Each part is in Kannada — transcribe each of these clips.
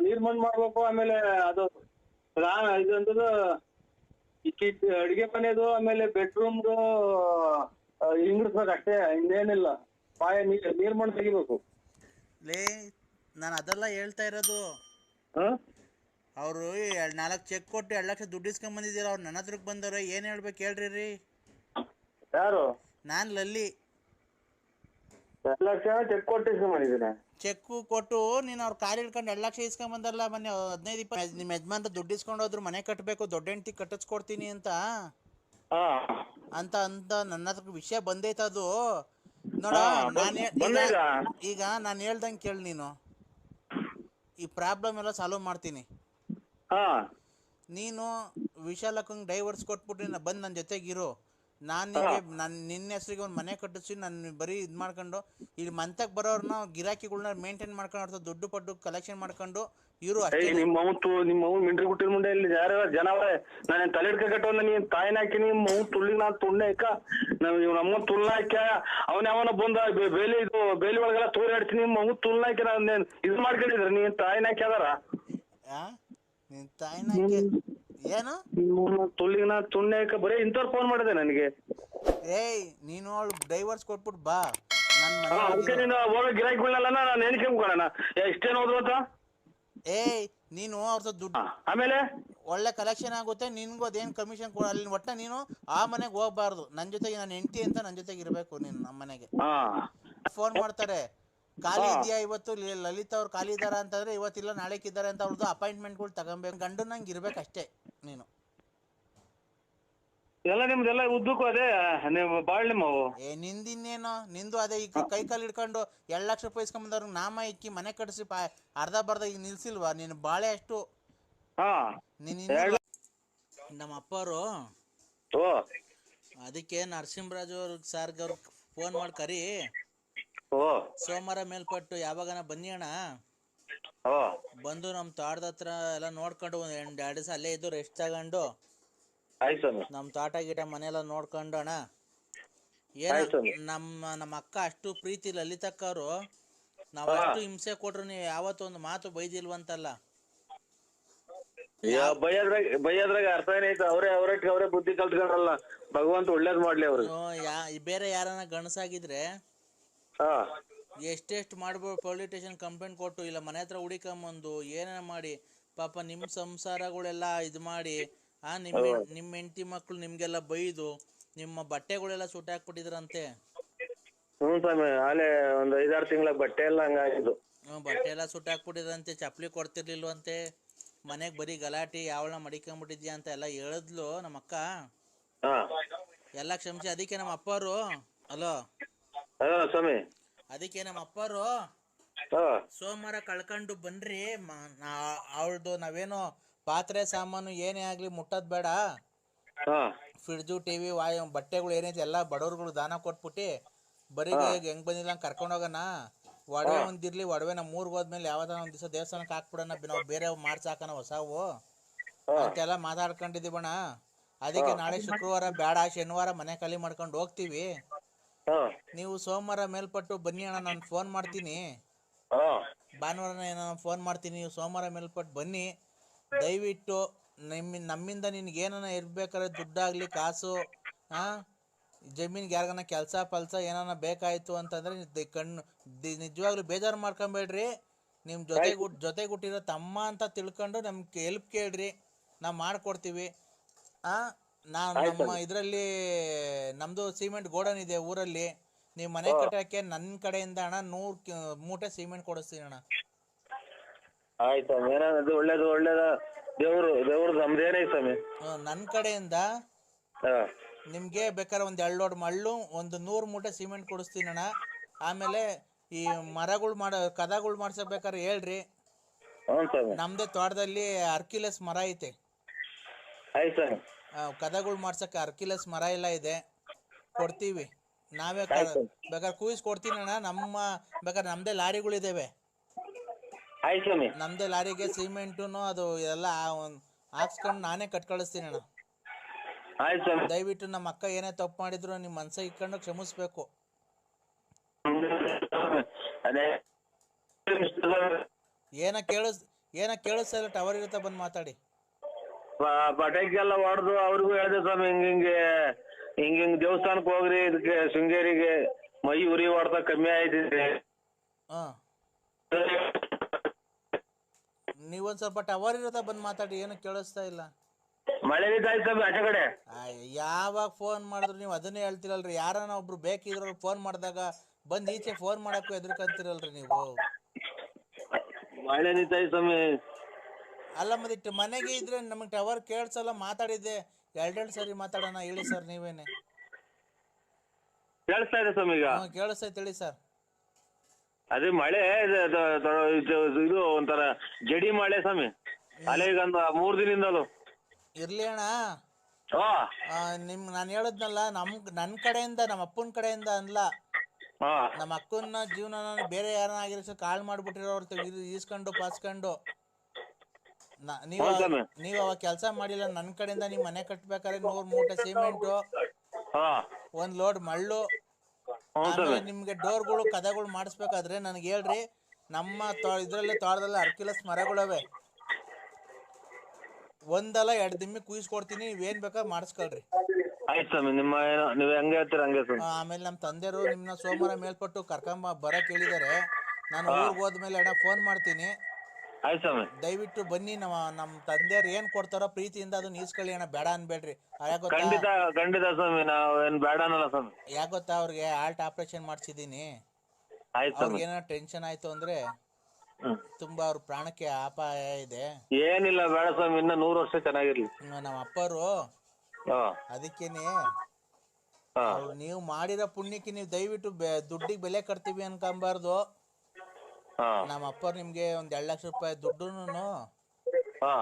ನೀರ್ ಬಂದ್ ಮಾಡ್ಬೇಕು ಆಮೇಲೆ ಅದು ರಾ- ಈ ಕಿಚ್ ಅಡಿಗೆ ಮನೆದು ಆಮೇಲೆ ಬೆಡ್ರೂಮ್ದು ಇಂಗ್ಲಿಸ್ಬೇಕು ಅಷ್ಟೇ ಇನ್ನೇನಿಲ್ಲ. ಪಾಯ ನೀರ್ ನೀರ್ ಮಣ್ಣು ತೆಗಿಬೇಕು. ಲೇ ನಾನು ಅದೆಲ್ಲ ಹೇಳ್ತಾ ಇರೋದು. ಹ? ಅವರು ಎರಡು ನಾಲ್ಕು ಚೆಕ್ ಕೊಟ್ಟು ಎರಡು ಲಕ್ಷ ದುಡ್ಡು ಇಸ್ಕೊಂಡ್ ಬಂದಿದ್ದೀರ ಅವ್ರು ನನ್ನ ಹತ್ರಕ್ಕೆ ಬಂದವ್ರೆ ಏನು ಹೇಳ್ಬೇಕು ಹೇಳ್ರಿ ರೀ ಯಾರು? ನಾನು ಲಲ್ಲಿ. ಎರಡು ಲಕ್ಷ ಚೆಕ್ ಕೊಟ್ಟು ಮಾಡಿದ್ದೀನಿ ಚೆಕ್ಕು ಕೊಟ್ಟು ನೀನು ಅವ್ರ ಕಾರ್ ಹಿಡ್ಕೊಂಡು ಎರಡು ಲಕ್ಷ ಇಸ್ಕೊಂಬಂದಲ್ಲ ಮೊನ್ನೆ ಹದಿನೈದು ಇಪ್ಪತ್ತು ನಿಮ್ಮ ಯಜಮಾನ್ರ ದುಡ್ಡು ಇಸ್ಕೊಂಡು ಹೋದ್ರು ಮನೆ ಕಟ್ಟಬೇಕು ದೊಡ್ಡ ಹೆಂಡತಿ ಕಟ್ಟಿಸ್ಕೊಡ್ತೀನಿ ಅಂತ. ಅಂತ ಅಂತ ನನ್ನ ಹತ್ರ ವಿಷಯ ಬಂದೈತ ಅದು. ನೋಡ ನಾನು ಈಗ ನಾನು ಹೇಳ್ದಂಗೆ ಕೇಳಿ ನೀನು. ಈ ಪ್ರಾಬ್ಲಮ್ ಎಲ್ಲ ಸಾಲ್ವ್ ಮಾಡ್ತೀನಿ. ನೀನು ವಿಶಾಲಕ್ಕಂಗೆ ಡೈವರ್ಸ್ ಕೊಟ್ಬಿಟ್ಟು ಬಂದು ನನ್ನ ಜೊತೆಗಿರು ನಾನು ನಿಮಗೆ ನನ್ನ ನಿನ್ನ ಹೆಸರಿಗೆ ಒಂದ್ ಮನೆ ಕಟ್ಟಿಸಿ ನಾನು ಬರೀ ಇದು ಮಾಡ್ಕೊಂಡು ಇಲ್ಲಿ ಮಂತಕ್ ಬರೋರ್ನ ಗಿರಾಕಿಗಳನ್ನ ಮೇಂಟೈನ್ ಮಾಡ್ಕೊಂಡು ದುಡ್ಡು ಪಡ್ಡು ಕಲೆಕ್ಷನ್ ಮಾಡ್ಕೊಂಡು ಇರು ಏಯ್ ಅಷ್ಟೇ ನಿಮ್ಮ ಅವ್ನು ತು ನಿಮ್ಮ ಅವ್ನು ಮಿಂಡ್ರಿ ಗುಟ್ಟಿನ ಮುಂದೆ ಇಲ್ಲಿ ಯಾರ ಜನ ಅವರೇ ನಾನು ತಲೆ ಹಿಡ್ಕಟ್ಟು ಅಂದ ನೀನ್ ತಾಯಿನ ಹಾಕಿ ನಿಮ್ಮ ಮೌ ತುಳ್ಳಿ ನಾ ತುಂಡೆ ಇಕ್ಕ ನಾವು ಇವ್ ನಮ್ಮ ತುಳ್ಳ ಹಾಕ್ಯ. ಅವನ ಯಾವನ ಬಂದ ಬೆ- ಬೇಲಿ ಇದು ಬೇಲಿ ಒಳಗೆಲ್ಲ ತೂರಾಡ್ತೀನಿ ನಿಮ್ಮ ಮೌ ತುಳ್ಳ ಹಾಕಿ ನಾನು ಇದು ಮಾಡ್ಕೊಂಡಿದ್ರೆ ನೀನ್ ತಾಯಿನ ಹಾಕ್ಯಾದಾರ? ಆ? ನಿನ್ನ ತಾಯಿನ ಏನು? ನಿಮ್ಮ ತುಳ್ಳಿಗೆ ನಾ ತುಣ್ಣೆ ಇಕ್ಕ ಬರೀ ಇಂಥವ್ರು ಫೋನ್ ಮಾಡಿದೆ ನನಗೆ. ಏಯ್ ನೀನು ಅವಳು ಡೈವರ್ಸ್ ಕೊಟ್ಬಿಟ್ಟು ಬಾ. ನನ್ನ ಮನೆ ಅದಕ್ಕೆ ನೀನು ಹೋಗೋ ಗಿರಾಕಿಗಳನ್ನೆಲ್ಲ ನಾನು ಮುಗೋಣ ಎಷ್ಟೇನು ಹೋದ್ರು ಅಂತ? ಏಯ್ ನೀನು ಅವ್ರದ್ದು ದುಡ್ಡು ಆಮೇಲೆ? ಒಳ್ಳೆ ಕಲೆಕ್ಷನ್ ಆಗುತ್ತೆ ನಿನ್ಗೂ ಅದೇನ್ ಕಮಿಷನ್ ಕೊಡ ಅಲ್ಲಿ ಒಟ್ಟ ನೀನು ಆ ಮನೆಗೆ ಹೋಗ್ಬಾರ್ದು. ನನ್ ಜೊತೆಗೆ ನಾನು ಹೆಂಡತಿ ಅಂತ ನನ್ ಜೊತೆಗೆ ಇರಬೇಕು ನೀನು ನಮ್ಮ ಮನೆಗೆ. ಫೋನ್ ಮಾಡ್ತಾರೆ ಖಾಲಿ ಇದೆಯಾ ಇವತ್ತು? ಲಲಿತಾ ಲಲಿತ್ ಅವ್ರು ಖಾಲಿ ಇದಾರ ಅಂತಂದ್ರೆ ಇವತ್ತಿಲ್ಲ ನಾಳೆಕ್ಕಿದ್ದಾರೆ ಅಂತ ಅವ್ರದ್ದು ಅಪಾಯಿಂಟ್ಮೆಂಟ್ಗಳು ತಗೊಬೇಕು. ಗಂಡು ನಂಗೆ ಇರ್ಬೇಕು ಅಷ್ಟೇ ನೀನು. ಎಲ್ಲ ನಿಮ್ದೆಲ್ಲ ಉದ್ದಕ್ಕೂ ಅದೇ ನೀವು ಬಾಳ್ ನಿಮ್ಮವು ಏ ನಿಂದಿನ್ನೇನೋ? ನಿಂದು ಅದೇ ಈಗ ಕೈ ಕಾಲು ಹಿಡ್ಕೊಂಡು ಎರಡು ಲಕ್ಷ ರೂಪಾಯಿ ಬಂದ್ರು ನಾಮ ಇಕ್ಕಿ ಮನೆ ಕಟ್ಟಿಸಿ ಪಾ ಅರ್ಧ ಬರ್ಧ ಈಗ ನಿಲ್ಸಿಲ್ವಾ? ನೀನು ಬಾಳೆ ಅಷ್ಟು. ಹಾ. ನೀನು ಇನ್ನೂ- ನಮ್ಮ ಅಪ್ಪವರು ಓ. ಅದಕ್ಕೆ ನರಸಿಂಹರಾಜು ಅವ್ರಿಗೆ ಸರ್ಗೆ ಅವ್ರಿಗೆ ಫೋನ್ ಮಾಡಿ ಕರಿ. ಓ. ಸೋಮವಾರ ಮೇಲ್ಪಟ್ಟು ಯಾವಾಗನ ಬನ್ನಿ ಅಣ್ಣ. ಓ ಬಂದು ನಮ್ ತೋಟದ ಹತ್ರ ಎಲ್ಲ ನೋಡ್ಕೊಂಡು ಒಂದ್ ಎರಡ್ ಎರಡು ದಿವಸ ಅಲ್ಲೇ ಇದ್ದು ರೆಸ್ಟ್ ತಗೊಂಡು ನಮ್ ಸ್ವಾಮಿ. ತೋಟ ಗೀಟ ಮನೆಲ್ಲ ನೋಡ್ಕೊಂಡು ಅಣ್ಣ. ಏನ ಆಯ್ತು. ನಮ್ಮ ನಮ್ಮ ಅಕ್ಕ ಅಷ್ಟು ಪ್ರೀತಿ ಲಲಿತಕ್ಕವ್ರು. ನಾವ್ ಅಷ್ಟು ಹಿಂಸೆ ಕೊಟ್ರು ನೀವು ಯಾವತ್ತೂ ಒಂದು ಮಾತು ಬೈದಿಲ್ವಂತಲ್ಲ. ಯಾ ಬೈಯದ್ರಾಗ ಬೈಯದ್ರಾಗ ಅರ್ಥ ಏನೈತೆ ಅವರೇ ಅವರಟ್ಟಿಗೆ ಅವರೇ ಬುದ್ಧಿ ಕಲ್ತ್ಕೊಂಡ್ರಲ್ಲ. ಭಗವಂತ ಒಳ್ಳೇದ್ ಮಾಡ್ಲಿ ಅವ್ರಿಗೆ. ಹ್ಞೂ, ಯಾ ಬೇರೆ ಯಾರನ್ನ ಗಣಸಾಗಿದ್ರೆ ಹಾ. ಎಷ್ಟೆಷ್ಟು ಮಾಡ್ಬೋದು? ಪೊಲೀಸ್ ಸ್ಟೇಷನ್ ಕಂಪ್ಲೇಂಟ್ ಕೊಟ್ಟು ಇಲ್ಲ ಮನೆ ಹತ್ರ ಹುಡಿಕೊಂಬಂದು ಏನೇನ ಮಾಡಿ ಪಾಪ ನಿಮ್ಮ ಸಂಸಾರಗಳೆಲ್ಲ ಇದು ಮಾಡಿ ಆ ನಿಮ್ಮ ನಿಮ್ಮ ಹೆಂಡತಿ ಮಕ್ಕಳು ನಿಮಗೆಲ್ಲ ಬೈದು ನಿಮ್ಮ ಬಟ್ಟೆಗಳೆಲ್ಲ ಸುಟ್ಟಾಕ್ಬಿಟ್ಟಿದ್ರಂತೆ ಹ್ಞೂ ಸ್ವಾಮಿ ಆಲೆ ಒಂದು ಐದಾರು ತಿಂಗಳ ಬಟ್ಟೆ ಎಲ್ಲ ಹಂಗಾಗಿದ್ದು. ಹ್ಞೂ ಬಟ್ಟೆ ಎಲ್ಲ ಸುಟ್ಟಾಕ್ಬಿಟ್ಟಿದ್ರಂತೆ ಚಪ್ಪಲಿ ಕೊಡ್ತಿರ್ಲಿಲ್ವಂತೆ? ಮನೆಗೆ ಬರೀ ಗಲಾಟೆ ಯಾವಳ ಮಡಿಕೊಂಬಿಟ್ಟಿದ್ಯಾ ಅಂತ ಎಲ್ಲ ಹೇಳಿದ್ಲು ನಮ್ಮ ಅಕ್ಕ ಹಾ. ಎಲ್ಲ ಕ್ಷಮಿಸಿ ಅದಕ್ಕೆ ನಮ್ಮ ಅಪ್ಪರು ಹಲೋ ಹಲೋ ಸ್ವಾಮಿ. ಅದಕ್ಕೆ ನಮ್ಮ ಅಪ್ಪರು ಸೋಮವಾರ ಕಳ್ಕೊಂಡು ಬನ್ರಿ ಅವಳದು ನಾವೇನೋ ಪಾತ್ರೆ ಸಾಮಾನು ಏನೇ ಆಗ್ಲಿ ಮುಟ್ಟದ್ ಬೇಡ. ಫ್ರಿಡ್ಜು ಟಿವಿ ವಾಯು ಬಟ್ಟೆಗಳು ಏನೈತೆ ಎಲ್ಲ ಬಡವ್ರುಗಳು ದಾನ ಕೊಟ್ಬಿಟ್ಟು ಬರೀ ಹೆಂಗ್ ಬಂದಿಲ್ಲ ಕರ್ಕೊಂಡ್ ಕರ್ಕೊಂಡು ಹೋಗೋಣ. ಒಡವೆ ಒಂದಿರ್ಲಿ ಒಡವೆ ನಮ್ಮ ಊರಿಗೆ ಹೋದ್ಮೇಲೆ ಯಾವ್ದಾನ ಒಂದ್ ದಿವಸ ದೇವಸ್ಥಾನಕ್ಕೆ ಹಾಕ್ಬಿಡೋಣ ನಾವು ಬೇರೆ ಮಾಡ್ಸಾಕನ ಹೊಸವು ಅಂತೆಲ್ಲ ಮಾತಾಡ್ಕೊಂಡಿದ್ದೀವಣ್ಣ ಅದಕ್ಕೆ ನಾಳೆ ಶುಕ್ರವಾರ ಬೇಡ ಶನಿವಾರ ಮನೆ ಖಾಲಿ ಮಾಡ್ಕೊಂಡು ಹೋಗ್ತೀವಿ. ಹಾ. ನೀವು ಸೋಮವಾರ ಮೇಲ್ಪಟ್ಟು ಬನ್ನಿ ಅಣ್ಣ ನಾನು ಫೋನ್ ಮಾಡ್ತೀನಿ. ಹಾ. ಭಾನುವಾರ ಏನೋ ಫೋನ್ ಮಾಡ್ತೀನಿ ನೀವು ಸೋಮವಾರ ಮೇಲ್ಪಟ್ಟು ಬನ್ನಿ. ದಯವಿಟ್ಟು ನಿಮ್ಮ ನಮ್ಮಿಂದ ನಿನ್ಗೆ ಏನಾನ ಇರ್ಬೇಕಾದ್ರೆ ದುಡ್ಡಾಗ್ಲಿ ಕಾಸು ಹಾ? ಜಮೀನ್ಗೆ ಯಾರಿಗಾನ ಕೆಲಸ ಪಲ್ಸ ಏನಾನ ಬೇಕಾಯ್ತು ಅಂತಂದ್ರೆ ದಿ- ಕಣ್ಣು ದಿ- ನಿಜವಾಗ್ಲೂ ಬೇಜಾರು ಮಾಡ್ಕೊಂಬೇಡ್ರಿ. ನಿಮ್ಮ ಜೊತೆ ಜೊತೆಗುಟ್ಟಿರೋ ಜೊತೆಗೆ ತಮ್ಮ ಅಂತ ತಿಳ್ಕೊಂಡು ನಮ್ಗೆ ಹೆಲ್ಪ್ ಕೇಳ್ರಿ. ನಾವು ಮಾಡ್ಕೊಡ್ತೀವಿ. ಹಾಂ? ನಾವು ನಮ್ಮ ಇದರಲ್ಲಿ ನಮ್ದು ಸಿಮೆಂಟ್ ಗೋಡನ್ ಇದೆ ಊರಲ್ಲಿ. ನೀವು ಮನೆ ಕಟ್ಟಕ್ಕೆ ನನ್ನ ಕಡೆಯಿಂದ ಅಣ್ಣ ನೂರ್ ಮೂಟೆ ಸಿಮೆಂಟ್ ಕೊಡಿಸ್ತೀನಿ ಅಣ್ಣ. ಆಯ್ತು ಸ್ವಾಮಿ. ಏನದು ಒಳ್ಳೇದು ಒಳ್ಳೇದ. ದೇವ್ರು ದೇವ್ರು ನಮ್ದೇನೇ ಸ್ವಾಮಿ? ನನ್ನ ಕಡೆಯಿಂದ ನಿಮ್ಗೆ ನಿಮಗೆ ಬೇಕಾದ್ರೆ ಒಂದು ಎರಡು ಲೋಡ್ ಮಳ್ಳು ಒಂದು ನೂರ್ ಮೂಟೆ ಸಿಮೆಂಟ್ ಕೊಡಿಸ್ತೀನಿ ಅಣ್ಣ. ಆಮೇಲೆ ಈ ಮರಗಳು ಮಾಡೋ ಕದಗಳು ಮಾಡ್ಸಬೇಕಾದ್ರೆ ಹೇಳ್ರಿ. ಹ್ಞೂ ಸ್ವಾಮಿ. ನಮ್ಮದೇ ತೋಟದಲ್ಲಿ ಅರ್ಕಿಲೆಸ್ ಮರ ಐತೆ. ಆಯ್ತು ಸ್ವಾಮಿ. ಕದಗಳು ಮಾಡ್ಸಕ್ಕೆ ಅರ್ಕಿಲಸ್ ಮರ ಎಲ್ಲ ಇದೆ. ಕೊಡ್ತೀವಿ. ನಾವೇ ಕ- ಬೇಕಾದ್ರೆ ಕೂಯಿಸ್ ಕೊಡ್ತೀನಿ ಅಣ್ಣ. ನಮ್ಮ ಬೇಕಾದ್ರೆ ನಮ್ದೇ ಲಾರಿಗಳಿದ್ದಾವೆ ಆಯ್ತು ಸ್ವಾಮಿ. ನಮ್ಮದೇ ಲಾರಿಗೆ ಸಿಮೆಂಟುನು ಅದು ಎಲ್ಲ ಹಾಕ್ಸ್ಕೊಂಡು ನಾನೇ ಕಟ್ ಕಳಿಸ್ತೀನಿ ಅಣ್ಣ. ಆಯ್ತು ಸ್ವಾಮಿ. ದಯವಿಟ್ಟು ನಮ್ಮ ಅಕ್ಕ ಏನೇ ತಪ್ಪು ಮಾಡಿದ್ರು ನಿಮ್ಮ ಮನ್ಸ ಇಟ್ಕೊಂಡು ಕ್ಷಮಿಸ್ಬೇಕು. ಅದೇ. ಏನ ಕೇಳಿಸ್ ಏನ ಕೇಳಿಸ್ತಾ ಇಲ್ಲ ಟವರ್ ಇರುತ್ತೆ ಬಂದು ಮಾತಾಡಿ. ಪ- ಪಟಾಕಿ ಎಲ್ಲ ಹೊಡೆದು ಅವ್ರಿಗೂ ಹೇಳಿದೆ ಸ್ವಾಮಿ ಹಿಂಗ ಹಿಂಗೆ ಹಿಂಗ ಹಿಂಗ್ ದೇವಸ್ಥಾನಕ್ ಹೋಗ್ರಿ ಇದಕ್ಕೆ ಶೃಂಗೇರಿಗೆ ಮೈ ಉರಿ ಹೊಡ್ತ ಕಮ್ಮಿ ಆಯ್ತಿದೆ ಹಾ. ನೀವೊಂದ್ ಸ್ವಲ್ಪ ಟವರ್ ಇರತ್ತ ಬಂದ್ ಮಾತಾಡಿ ಏನು ಕೇಳಿಸ್ತಾ ಇಲ್ಲ. ಮಳೆ ನಿಂತಾಯ್ತು ಸ್ವಾಮಿ ಆಚೆ ಕಡೆ. ಆಯ್, ಯಾವಾಗ ಫೋನ್ ಮಾಡಿದ್ರು ನೀವು ಅದನ್ನೇ ಹೇಳ್ತಿರಲ್ರಿ. ಯಾರನ ಒಬ್ರು ಬೇಕಿದ್ರು ಫೋನ್ ಮಾಡಿದಾಗ ಬಂದ್ ಈಚೆ ಫೋನ್ ಮಾಡಕ್ಕೂ ಎದ್ರಕಂತಿರಲ್ರಿ ನೀವು. ಮಳೆ ನಿಂತಾಯ್ತು ಸ್ವಾಮಿ. ಅಲ್ಲ ಮತ್ತಿಟ್ಟು ಮನೆಗೆ ಇದ್ರೆ ನಮಗೆ ಟವರ್ ಕೇಳ್ಸಲ್ಲ ಮಾತಾಡಿದ್ದೆ. ಎರಡೆರಡು ಸರಿ ಮಾತಾಡೋಣ ಹೇಳಿ ಸರ್ ನೀವೇನೆ. ಕೇಳಿಸ್ತಾ ಇದೆ ಸ್ವಾಮಿ ಈಗ. ಹ್ಞೂ ಕೇಳಿಸ್ತೈತೆ ಹೇಳಿ ಸರ್ ಅದೇ ಮಳೆ ಇದು- ಇದು- ಇದು- ಇದು- ಇದು ಒಂಥರ ಜಡಿ ಮಳೆ ಸ್ವಾಮಿ. ಅಲೆ ಈಗ ಒಂದು ಮೂರ್ ದಿನದಿಂದಲೂ. ಇರ್ಲಿ ಅಣ್ಣ. ಹಾ. ಆ, ನಿಮ್ ನಾನು ಹೇಳದ್ನಲ್ಲ ನಮ್ ನನ್ನ ಕಡೆಯಿಂದ ನಮ್ಮ ಅಪ್ಪನ ಕಡೆಯಿಂದ ಅನ್ಲ. ಹಾ. ನಮ್ಮ ಅಕ್ಕನ ಜೀವನ ಬೇರೆ ಯಾರನ್ನ ಕಾಲ್ ಕಾಳು ತೆಗೆದು ಈಸ್ಕೊಂಡು ಪಾಸ್ಕೊಂಡು. ನೀವು ನೀವು ಅವಾಗ ಕೆಲಸ ಮಾಡಿಲ್ಲ ನನ್ ಕಡೆಯಿಂದ ನೀವ್ ಮನೆ ಕಟ್ಬೇಕಾದ್ರೆ ನೂರ್ ಮೂಟೆ ಸಿಮೆಂಟ್ ಒಂದ್ ಲೋಡ್ ಮಳ್ಳು ನಿಮ್ಗೆ ಡೋರ್ಗಳು ಕದಗಳು ಮಾಡಿಸ್ಬೇಕಾದ್ರೆ ನನಗೆ ಹೇಳ್ರಿ ನಮ್ಮ ಇದ್ರಲ್ಲಿ ತೋಟದಲ್ಲಿ ಅರ್ಕಿಲಸ್ ಮರಗಳವೆ ಒಂದಲ್ಲ ಎರಡು ದಿಮ್ಮಿ ಕುಯ್ಸ್ಕೊಡ್ತೀನಿ ಏನ್ ಬೇಕಾದ್ರೆ ಮಾಡಿಸ್ಕೊಳ್ರಿ. ಆಯ್ತು ಸ್ವಾಮಿ ನಿಮ್ಮ ಏನೋ ನೀವು ಹೆಂಗೆ ಹೇಳ್ತೀರ ಹಂಗೆ ಆಮೇಲೆ ನಮ್ಮ ತಂದೆಯವರು ನಿಮ್ನ ಸೋಮವಾರ ಮೇಲ್ಪಟ್ಟು ಕರ್ಕೊಂಬ ಬರಕ್ ಹೇಳಿದಾರೆ ನಾನು ಊರಿಗೆ ಹೋದ್ಮೇಲೆ ಅಣ್ಣ ಫೋನ್ ಮಾಡ್ತೀನಿ. ಆಯ್ತು ಸ್ವಾಮಿ. ದಯವಿಟ್ಟು ಬನ್ನಿ ನಮ್ಮ ನಮ್ಮ ತಂದೆಯವ್ರು ಏನ್ ಕೊಡ್ತಾರೋ ಪ್ರೀತಿಯಿಂದ ಅದನ್ನ ಈಸ್ಕೊಳ್ಳಿ ಅಣ್ಣ ಬೇಡ ಅನ್ಬೇಡ್ರಿ. ಯಾಕ ಗೊತ್ತಾ? ಖಂಡಿತ ಖಂಡಿತ ಸ್ವಾಮಿ ನಾವು ಏನ್ ಬೇಡ ಅನ್ನಲ್ಲ ಸ್ವಾಮಿ. ಯಾಕೆ ಗೊತ್ತಾ ಅವ್ರಿಗೆ ಹಾರ್ಟ್ ಆಪರೇಷನ್ ಮಾಡ್ಸಿದೀನಿ ಆಯ್ತು ಸ್ವಾಮಿ. ಅವ್ರಿಗೆ ಏನೋ ಟೆನ್ಷನ್ ಆಯ್ತು ಅಂದ್ರೆ ಹ್ಮ್. ತುಂಬಾ ಅವ್ರ ಪ್ರಾಣಕ್ಕೆ ಅಪಾಯ ಇದೆ. ಏನಿಲ್ಲ ಬೇಡ ಸ್ವಾಮಿ ಇನ್ನ ನೂರು ವರ್ಷ ಚೆನ್ನಾಗಿರ್ಲಿ. ಇನ್ನು ನಮ್ಮ ಅಪ್ಪರು ಹಾ. ಅದಕ್ಕೇನೆ ಹಾ. ಅವ್ರು ನೀವು ಮಾಡಿರೋ ಪುಣ್ಯಕ್ಕೆ ನೀವು ದಯವಿಟ್ಟು ಬೆ- ದುಡ್ಡಿಗೆ ಬೆಲೆ ಕಟ್ತೀವಿ ಅನ್ಕೊಂಬಾರ್ದು. ಹಾ. ನಮ್ಮ ಅಪ್ಪ ನಿಮ್ಗೆ ಒಂದ್ ಎರಡ್ ಲಕ್ಷ ರೂಪಾಯಿ ದುಡ್ಡುನು ಹಾ.